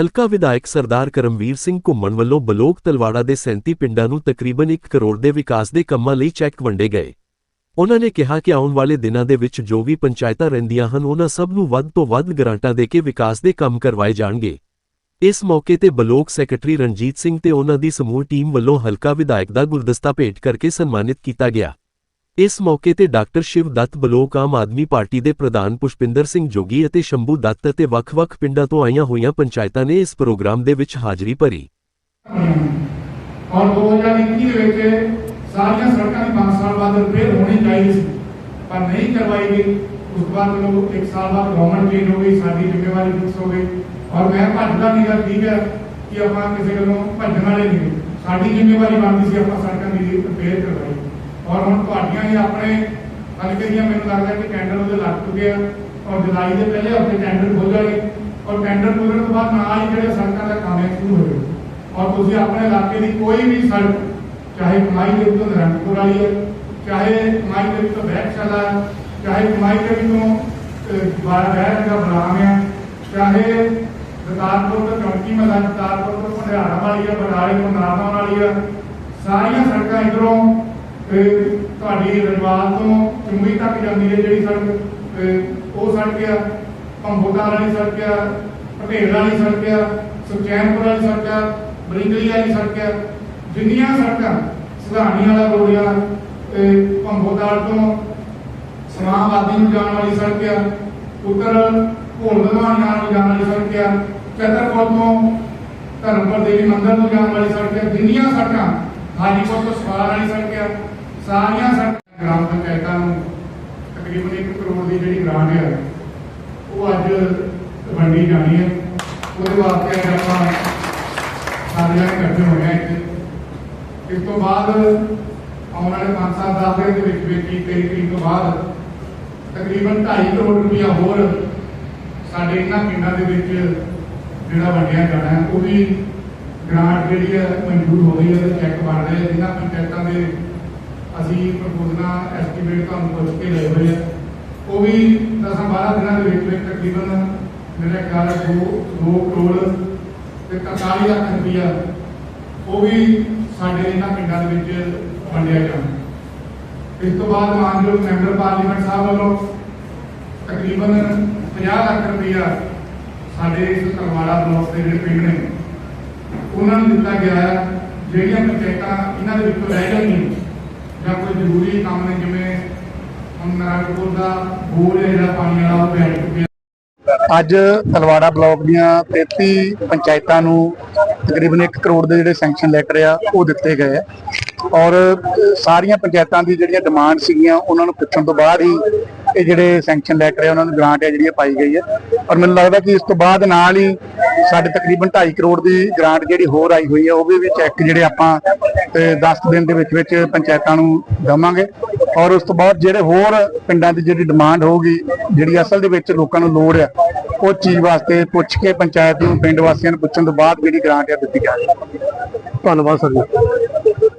ਹਲਕਾ ਵਿਧਾਇਕ ਸਰਦਾਰ ਕਰਮਵੀਰ ਸਿੰਘ ਘੁੰਮਣ ਵੱਲੋਂ ਬਲੋਕ ਤਲਵਾੜਾ ਦੇ 37 ਪਿੰਡਾਂ ਨੂੰ ਤਕਰੀਬਨ 1 ਕਰੋੜ ਦੇ ਵਿਕਾਸ ਦੇ ਕੰਮਾਂ ਲਈ ਚੈੱਕ ਵੰਡੇ ਗਏ। ਉਨ੍ਹਾਂ ਨੇ ਕਿਹਾ ਕਿ ਆਉਣ ਵਾਲੇ ਦਿਨਾਂ ਦੇ ਵਿੱਚ ਜੋ ਵੀ ਪੰਚਾਇਤਾਂ ਰਹਿੰਦੀਆਂ ਹਨ, ਉਹਨਾਂ ਸਭ ਨੂੰ ਵੱਧ ਤੋਂ ਵੱਧ ਗ੍ਰਾਂਟਾਂ ਦੇ ਕੇ ਵਿਕਾਸ ਦੇ ਕੰਮ ਕਰਵਾਏ ਜਾਣਗੇ। ਇਸ ਮੌਕੇ ਤੇ ਬਲੋਕ ਸੈਕਟਰੀ ਰਣਜੀਤ ਸਿੰਘ ਤੇ ਉਹਨਾਂ ਦੀ ਸਮੂਹ ਟੀਮ ਵੱਲੋਂ ਹਲਕਾ ਵਿਧਾਇਕ ਦਾ ਗੁਲਦਸਤਾ ਭੇਟ ਕਰਕੇ ਸਨਮਾਨਿਤ ਕੀਤਾ ਗਿਆ। ਇਸ ਮੌਕੇ ਤੇ doctor Shiv Dutt block Aam Aadmi party ਦੇ ਪ੍ਰਧਾਨ ਪੁਸ਼ਪਿੰਦਰ ਸਿੰਘ ਜੋਗੀ ਅਤੇ ਸ਼ੰਭੂ ਦੱਤ ਅਤੇ ਵੱਖ-ਵੱਖ ਪਿੰਡਾਂ ਤੋਂ ਆਈਆਂ ਹੋਈਆਂ ਪੰਚਾਇਤਾਂ ਨੇ ਇਸ ਪ੍ਰੋਗਰਾਮ ਦੇ ਵਿੱਚ ਹਾਜ਼ਰੀ ਭਰੀ। ਔਰ 2021 ਦੇ ਵਿੱਚ ਸਾਰੀਆਂ ਸੜਕਾਂ ਦੀ 5 ਸਾਲ ਬਾਅਦ ਰਿਪੇਅਰ ਹੋਣੀ ਚਾਹੀਦੀ ਸੀ, ਪਰ ਨਹੀਂ ਕਰਵਾਈ ਗਈ। ਉਸ ਤੋਂ ਬਾਅਦ ਚਲੋ ਇੱਕ ਸਾਲ ਬਾਅਦ ਗਵਰਨਮੈਂਟ ਚੇਂਜ ਹੋ ਗਈ, ਸਾਡੀ ਜ਼ਿੰਮੇਵਾਰੀ ਫਿਕਸ ਹੋ ਗਈ। ਔਰ ਮੈਂ ਭੱਜਦਾ ਨਹੀਂ ਗਾ ਠੀਕ ਹੈ ਕਿ ਆਪਾਂ ਕਿਸੇ ਕੋਲੋਂ ਭੱਜਣ ਵਾਲੇ ਨਹੀਂ। ਸਾਡੀ ਜ਼ਿੰਮੇਵਾਰੀ ਬਣਦੀ ਸੀ, ਆਪਾਂ ਸੜਕਾਂ ਦੀ ਰਿਪੇਅਰ ਕਰਵਾਈ। ਔਰ ਹੁਣ ਤੁਹਾਡੀਆਂ ਹੀ ਆਪਣੇ ਹਲਕੇ ਦੀਆਂ ਮੈਨੂੰ ਲੱਗਦਾ ਕਿ ਟੈਂਡਰ ਉਹਦੇ ਲੱਗ ਚੁੱਕੇ ਆ। ਔਰ ਜੁਲਾਈ ਦੇ ਪਹਿਲੇ ਹਫ਼ਤੇ ਟੈਂਡਰ ਹੋ ਜਾਣਗੇ। ਔਰ ਟੈਂਡਰ ਖੁੱਲ੍ਹਣ ਤੋਂ ਬਾਅਦ ਨਾਲ ਹੀ ਜਿਹੜੇ ਸੜਕਾਂ ਦਾ ਕੰਮ ਹੈ, ਸ਼ੁਰੂ ਹੋ ਔਰ ਤੁਸੀਂ ਆਪਣੇ ਇਲਾਕੇ ਦੀ ਕੋਈ ਵੀ ਸੜਕ, ਚਾਹੇ ਕਮਾਈ ਦੇ ਵਿੱਚੋਂ ਨਰੰਗਪੁਰ ਵਾਲੀ ਹੈ, ਚਾਹੇ ਕਮਾਈ ਦੇ ਵਿੱਚੋਂ ਬੈਠਸ਼ਾਲਾ ਹੈ, ਚਾਹੇ ਕਮਾਈ ਦੇ ਵਿੱਚੋਂ ਬਾਰਾ ਬਹਿਰ ਦਾ ਬਲਾਮ ਹੈ, ਚਾਹੇ ਦਤਾਰਪੁਰ ਤੋਂ ਚੌਂਕੀ ਮਹੱਲਾ ਦਤਾਰਪੁਰ ਤੋਂ ਭੰਡਾਰਾ ਵਾਲੀ ਹੈ ਬਨਾਲੇ ਤੋਂ ਨਾਰਦਾਂ ਵਾਲੀ ਹੈ, ਸਾਰੀਆਂ ਸੜਕਾਂ ਇਧਰੋਂ ਤੁਹਾਡੀ ਰਣਵਾਲ ਤੋਂ ਚੁੰਗੀ ਤੱਕ ਜਾਂਦੀ ਹੈ ਜਿਹੜੀ ਸੜਕ ਉਹ ਸੜਕ ਆ ਭੰਬੋਦਾਰ ਵਾਲੀ ਸੜਕ ਆ, ਪਟੇਲ ਵਾਲੀ ਸੜਕ ਆ, ਸੁਖਚੈਨਪੁਰ ਵਾਲੀ ਸੜਕ ਆ, ਬਰਿੰਗਲੀ ਵਾਲੀ ਸੜਕ ਆ। ਜਿੰਨੀਆਂ ਸੜਕਾਂ ਸੁਧਾਣੀ ਵਾਲਾ ਰੋਡ ਆ, ਤੇ ਭੰਬੋਦਾਰ ਤੋਂ ਸਮਾਵਾਦੀ ਨੂੰ ਜਾਣ ਵਾਲੀ ਸੜਕ ਆ, ਉੱਤਰ ਭੋਲਦਵਾਨ ਜਾਣ ਨੂੰ ਜਾਣ ਵਾਲੀ ਸੜਕ ਆ ਚੰਦਰਪੁਰ ਤੋਂ ਧਰਮਪੁਰ ਦੇਵੀ ਮੰਦਿਰ ਨੂੰ ਜਾਣ ਵਾਲੀ ਸੜਕ ਆ। ਜਿੰਨੀਆਂ ਸੜਕਾਂ ਹਾਜੀਪੁਰ ਤੋਂ ਸਵਾਰ ਵਾਲੀ ਸੜਕ ਆ ਸਾਰੀਆਂ ਸਾਡੀਆਂ ਗ੍ਰਾਮ ਪੰਚਾਇਤਾਂ ਨੂੰ ਤਕਰੀਬਨ 1 ਕਰੋੜ ਦੀ ਜਿਹੜੀ ਗ੍ਰਾਂਟ ਹੈ, ਉਹ ਅੱਜ ਵੰਡੀ ਜਾਣੀ ਹੈ। ਉਹਦੇ ਵਾਸਤੇ ਅੱਜ ਆਪਾਂ ਸਾਰਿਆਂ ਜਣੇ ਇਕੱਠੇ ਹੋਏ ਆ ਇੱਥੇ। ਇਸ ਤੋਂ ਬਾਅਦ ਆਉਣ ਵਾਲੇ 5-7 ਸਾਲ ਦੇ ਵਿੱਚ ਵਿੱਚ ਹੀ 23 ਤਰੀਕ ਤੋਂ ਬਾਅਦ ਤਕਰੀਬਨ 2.5 ਕਰੋੜ ਰੁਪਇਆ ਹੋਰ ਸਾਡੇ ਇਹਨਾਂ ਪਿੰਡਾਂ ਦੇ ਵਿੱਚ ਜਿਹੜਾ ਵੰਡਿਆ ਜਾਣਾ ਹੈ ਉਹ ਵੀ ਗ੍ਰਾਂਟ ਜਿਹੜੀ ਹੈ ਮਨਜ਼ੂਰ ਹੋ ਗਈ ਹੈ ਤੇ ਚੈੱਕ ਬਣ ਰਹੇ ਆ ਜਿਨ੍ਹਾਂ ਪੰਚਾਇਤਾਂ ਦੇ ਅਸੀਂ ਪ੍ਰਪੋਜ਼ਲਾਂ ਐਸਟੀਮੇਟ ਤੁਹਾਨੂੰ ਪੁੱਛ ਕੇ ਲਏ ਹੋਏ ਆ। ਉਹ ਵੀ 10-12 ਦਿਨਾਂ ਦੇ ਵਿੱਚ ਵਿੱਚ ਤਕਰੀਬਨ ਮੇਰੇ ਖਿਆਲ 2 2 ਕਰੋੜ ਤੇ 41 ਲੱਖ ਰੁਪਇਆ ਉਹ ਵੀ ਸਾਡੇ ਇਹਨਾਂ ਪਿੰਡਾਂ ਦੇ ਵਿੱਚ ਵੰਡਿਆ ਜਾਣਾ ਇਸ ਤੋਂ ਬਾਅਦ ਮਾਨਯੋਗ ਮੈਂਬਰ ਪਾਰਲੀਮੈਂਟ ਸਾਹਿਬ ਵੱਲੋਂ ਤਕਰੀਬਨ 50 ਲੱਖ ਰੁਪਇਆ ਸਾਡੇ ਇਸ ਤਲਵਾੜਾ ਬਲਾਕ ਦੇ ਜਿਹੜੇ ਪਿੰਡ ਨੇ, ਉਹਨਾਂ ਨੂੰ ਦਿੱਤਾ ਗਿਆ ਹੈ ਜਿਹੜੀਆਂ ਪੰਚਾਇਤਾਂ ਇਹਨਾਂ ਦੇ ਵਿੱਚੋਂ ਰਹਿ ਜਾਣਗੀਆਂ ਜਾਂ ਕੋਈ ਜ਼ਰੂਰੀ ਕੰਮ ਨੇ, ਜਿਵੇਂ ਹੁਣ ਨਾਰਾਇਣਪੁਰ ਦਾ ਬੋਰ ਹੈ ਜਿਹੜਾ ਪਾਣੀ ਵਾਲਾ, ਉਹ ਬੈਠ ਚੁੱਕਿਆ ਅੱਜ ਤਲਵਾੜਾ ਬਲਾਕ ਦੀਆਂ 33 ਪੰਚਾਇਤਾਂ ਨੂੰ ਤਕਰੀਬਨ 1 ਕਰੋੜ ਦੇ ਜਿਹੜੇ ਸੈਂਕਸ਼ਨ ਲੈਟਰ ਆ, ਉਹ ਦਿੱਤੇ ਗਏ ਆ। ਔਰ ਸਾਰੀਆਂ ਪੰਚਾਇਤਾਂ ਦੀ ਜਿਹੜੀਆਂ ਡਿਮਾਂਡ ਸੀਗੀਆਂ, ਉਹਨਾਂ ਨੂੰ ਪੁੱਛਣ ਤੋਂ ਬਾਅਦ ਹੀ ਇਹ ਜਿਹੜੇ ਸੈਂਕਸ਼ਨ ਲੈਟਰ ਆ, ਉਹਨਾਂ ਨੂੰ ਗ੍ਰਾਂਟ ਆ ਜਿਹੜੀ ਪਾਈ ਗਈ ਹੈ ਔਰ ਮੈਨੂੰ ਲੱਗਦਾ ਕਿ ਇਸ ਤੋਂ ਬਾਅਦ ਨਾਲ ਹੀ ਸਾਡੇ ਤਕਰੀਬਨ 2.5 ਕਰੋੜ ਦੀ ਗ੍ਰਾਂਟ ਜਿਹੜੀ ਹੋਰ ਆਈ ਹੋਈ ਹੈ ਉਹ ਵੀ ਚੈੱਕ ਜਿਹੜੇ ਆਪਾਂ 10 ਦਿਨ ਦੇ ਵਿੱਚ ਵਿੱਚ ਪੰਚਾਇਤਾਂ ਨੂੰ ਦਵਾਂਗੇ। ਔਰ ਉਸ ਤੋਂ ਬਾਅਦ ਜਿਹੜੇ ਹੋਰ ਪਿੰਡਾਂ ਦੀ ਜਿਹੜੀ ਡਿਮਾਂਡ ਹੋਊਗੀ, ਜਿਹੜੀ ਅਸਲ ਦੇ ਵਿੱਚ ਲੋਕਾਂ ਨੂੰ ਲੋੜ ਆ, ਉਹ ਚੀਜ਼ ਵਾਸਤੇ ਪੁੱਛ ਕੇ ਪੰਚਾਇਤ ਨੂੰ, ਪਿੰਡ ਵਾਸੀਆਂ ਨੂੰ ਪੁੱਛਣ ਤੋਂ ਬਾਅਦ ਜਿਹੜੀ ਗ੍ਰਾਂਟ ਆ ਦਿੱਤੀ ਜਾਵੇ ਧੰਨਵਾਦ, ਸਰ ਜੀ।